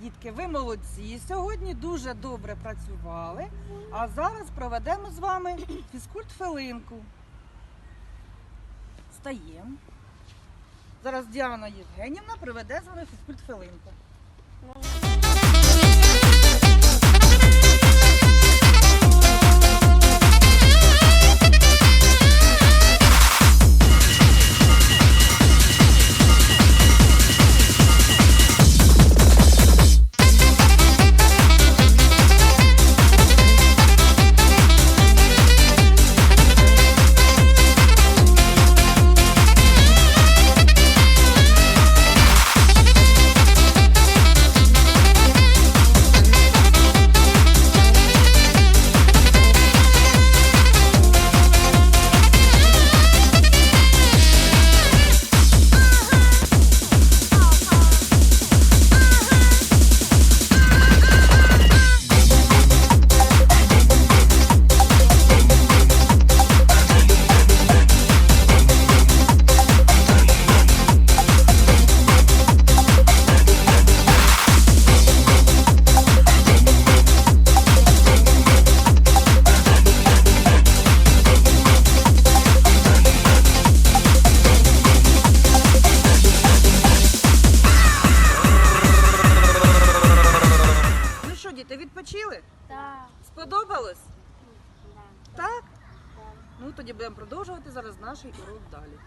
дітки, ви молодці. Сьогодні дуже добре працювали. А зараз проведемо з вами фізкульт хвилинку. Стаємо. Зараз Діана Євгенівна проведе з вами фізкульт хвилинку. Відпочили? Так. Сподобалось? Да. Так? Ну тоді будемо продовжувати зараз наш урок далі.